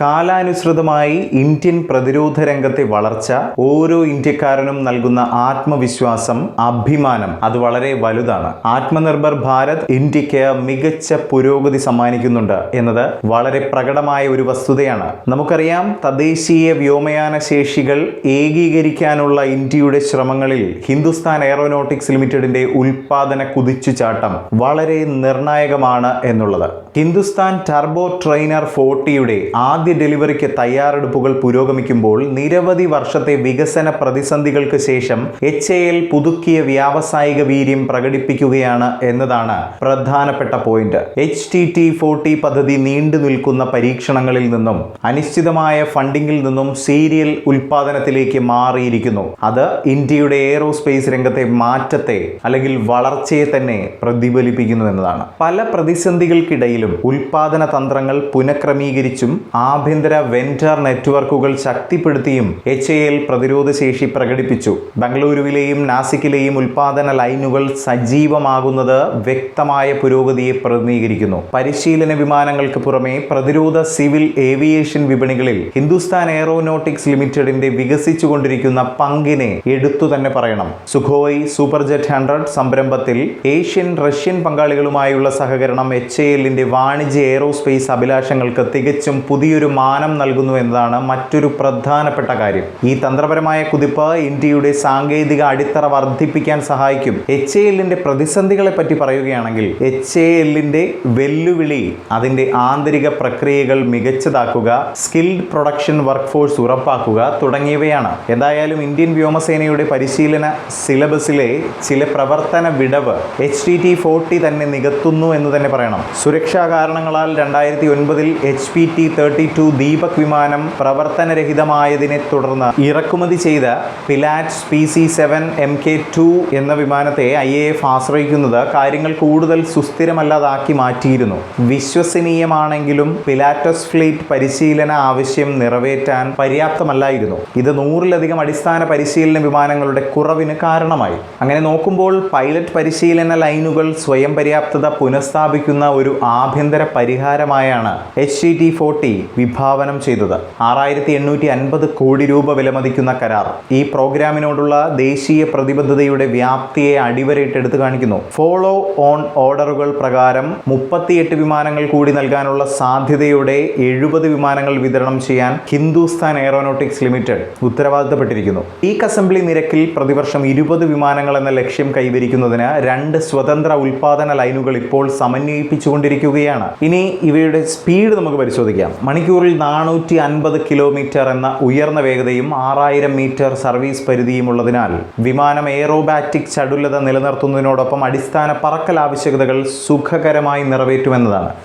കാലാനുസൃതമായി ഇന്ത്യൻ പ്രതിരോധ രംഗത്തെ വളർച്ച ഓരോ ഇന്ത്യക്കാരനും നൽകുന്ന ആത്മവിശ്വാസം അഭിമാനം അത് വളരെ വലുതാണ്. ആത്മനിർഭർ ഭാരത് ഇന്ത്യയ്ക്ക് മികച്ച പുരോഗതി സമ്മാനിക്കുന്നുണ്ട് എന്നത് വളരെ പ്രകടമായ ഒരു വസ്തുതയാണ്. നമുക്കറിയാം തദ്ദേശീയ വ്യോമയാന ശേഷികൾ ഏകീകരിക്കാനുള്ള ഇന്ത്യയുടെ ശ്രമങ്ങളിൽ ഹിന്ദുസ്ഥാൻ എയറോനോട്ടിക്സ് ലിമിറ്റഡിന്റെ ഉൽപാദന കുതിച്ചുചാട്ടം വളരെ നിർണായകമാണ് എന്നുള്ളത്. ഹിന്ദുസ്ഥാൻ ടർബോ ട്രെയിനർ ഫോർട്ടിയുടെ ആദ്യ ഡെലിവറിക്ക് തയ്യാറെടുപ്പുകൾ പുരോഗമിക്കുമ്പോൾ നിരവധി വർഷത്തെ വികസന പ്രതിസന്ധികൾക്ക് ശേഷം എച്ച് എ എൽ പുതുക്കിയ വ്യാവസായിക വീര്യം പ്രകടിപ്പിക്കുകയാണ് എന്നതാണ് പ്രധാനപ്പെട്ട point. H T T forty പദ്ധതി നീണ്ടു നിൽക്കുന്ന പരീക്ഷണങ്ങളിൽ നിന്നും അനിശ്ചിതമായ ഫണ്ടിങ്ങിൽ നിന്നും സീരിയൽ ഉൽപാദനത്തിലേക്ക് മാറിയിരിക്കുന്നു. അത് ഇന്ത്യയുടെ എയറോസ്പേസ് രംഗത്തെ മാറ്റത്തെ അല്ലെങ്കിൽ വളർച്ചയെ തന്നെ പ്രതിഫലിപ്പിക്കുന്നു എന്നതാണ്. പല പ്രതിസന്ധികൾക്കിടയിലും ഉൽപാദന തന്ത്രങ്ങൾ പുനഃക്രമീകരിച്ചും ആഭ്യന്തര വെൻഡർ നെറ്റ്വർക്കുകൾ ശക്തിപ്പെടുത്തിയും എച്ച് എ എൽ പ്രതിരോധ ശേഷി പ്രകടിപ്പിച്ചു. ബംഗളൂരുവിലെയും നാസിക്കിലെയും ഉൽപാദന ലൈനുകൾ സജീവമാകുന്നത് വ്യക്തമായ പുരോഗതിയെ പ്രതിനിധീകരിക്കുന്നു. പരിശീലന വിമാനങ്ങൾക്ക് പുറമെ പ്രതിരോധ സിവിൽ ഏവിയേഷൻ വിപണികളിൽ ഹിന്ദുസ്ഥാൻ എയറോനോട്ടിക്സ് ലിമിറ്റഡിന്റെ വികസിച്ചുകൊണ്ടിരിക്കുന്ന പങ്കിനെ എടുത്തു തന്നെ പറയണം. സുഖോയ് സൂപ്പർജെറ്റ് ഹൺഡ്രഡ് സംരംഭത്തിൽ ഏഷ്യൻ റഷ്യൻ പങ്കാളികളുമായുള്ള സഹകരണം എച്ച് എ എല്ലിന്റെ വാണിജ്യ എയറോസ്പേസ് അഭിലാഷങ്ങൾക്ക് തികച്ചും പുതിയൊരു മാനം നൽകുന്നു എന്നതാണ് മറ്റൊരു പ്രധാനപ്പെട്ട കാര്യം. ഈ തന്ത്രപരമായ കുതിപ്പ് ഇന്ത്യയുടെ സാങ്കേതിക അടിത്തറ വർദ്ധിപ്പിക്കാൻ സഹായിക്കും. എച്ച് എ എല്ലിന്റെ പ്രതിസന്ധികളെ പറ്റി പറയുകയാണെങ്കിൽ എച്ച് എ എല്ലിന്റെ വെല്ലുവിളി അതിന്റെ ആന്തരിക പ്രക്രിയകൾ മികച്ചതാക്കുക സ്കിൽഡ് പ്രൊഡക്ഷൻ വർക്ക് ഫോഴ്സ് ഉറപ്പാക്കുക തുടങ്ങിയവയാണ്. എന്തായാലും ഇന്ത്യൻ വ്യോമസേനയുടെ പരിശീലന സിലബസിലെ ചില പ്രവർത്തന വിടവ് എച്ച് ടി ടി ഫോർട്ടി തന്നെ നികത്തുന്നു എന്ന് തന്നെ പറയണം. സുരക്ഷാ കാരണങ്ങളാൽ രണ്ടായിരത്തി ഒൻപതിൽ H P T thirty two Deepak വിമാനം പ്രവർത്തനരഹിതമായതിനെ തുടർന്ന് ഇറക്കുമതി ചെയ്ത Pilatus P C seven M K two എന്ന വിമാനത്തെ ഐ എ എഫ് ആശ്രയിക്കുന്നത് കാര്യങ്ങൾ കൂടുതൽ സുസ്ഥിരമല്ലാതാക്കി മാറ്റിയിരുന്നു. വിശ്വസനീയമാണെങ്കിലും പിലാറ്റസ് ഫ്ലീറ്റ് പരിശീലന ആവശ്യം നിറവേറ്റാൻ പര്യാപ്തമല്ലായിരുന്നു. ഇത് നൂറിലധികം അടിസ്ഥാന പരിശീലന വിമാനങ്ങളുടെ കുറവിന് കാരണമായി. അങ്ങനെ നോക്കുമ്പോൾ പൈലറ്റ് പരിശീലന ലൈനുകൾ സ്വയം പര്യാപ്തത പുനഃസ്ഥാപിക്കുന്ന ഒരു ആഭ്യന്തര പരിഹാരമായാണ് എച്ച് ടി ടി ഫോർട്ടി വിഭാവനം ചെയ്തത്. ആറായിരത്തി എണ്ണൂറ്റി അൻപത് കോടി രൂപ വിലമതിക്കുന്ന കരാർ. ഈ പ്രോഗ്രാമിനോടുള്ള ദേശീയ പ്രതിബദ്ധതയുടെ വ്യാപ്തിയെ അടിവരയിട്ടെടുത്ത് കാണിക്കുന്നു. ഫോളോ ഓൺ ഓർഡറുകൾ പ്രകാരം മുപ്പത്തിയെട്ട് വിമാനങ്ങൾ കൂടി നൽകാനുള്ള സാധ്യതയോടെ എഴുപത് വിമാനങ്ങൾ വിതരണം ചെയ്യാൻ ഹിന്ദുസ്ഥാൻ എയറോനോട്ടിക്സ് ലിമിറ്റഡ് ഉത്തരവാദിത്തപ്പെട്ടിരിക്കുന്നു. ഈ അസംബ്ലി നിരക്കിൽ പ്രതിവർഷം ഇരുപത് വിമാനങ്ങൾ എന്ന ലക്ഷ്യം കൈവരിക്കുന്നതിന് രണ്ട് സ്വതന്ത്ര ഉൽപാദന ലൈനുകൾ ഇപ്പോൾ സമന്വയിപ്പിച്ചുകൊണ്ടിരിക്കുകയാണ്. ഇനി ഇവയുടെ സ്പീഡ് നമുക്ക് പരിശോധിക്കാം. മണിക്കൂറിൽ നാനൂറ്റി അൻപത് കിലോമീറ്റർ എന്ന ഉയർന്ന വേഗതയും ആറായിരം മീറ്റർ സർവീസ് പരിധിയും ഉള്ളതിനാൽ വിമാനം എയറോബാറ്റിക് ചടുലത നിലനിർത്തുന്നതിനോടൊപ്പം അടിസ്ഥാന പറക്കൽ ആവശ്യകതകൾ സുഖകരമായി നിറവേറ്റുമെന്നതാണ്.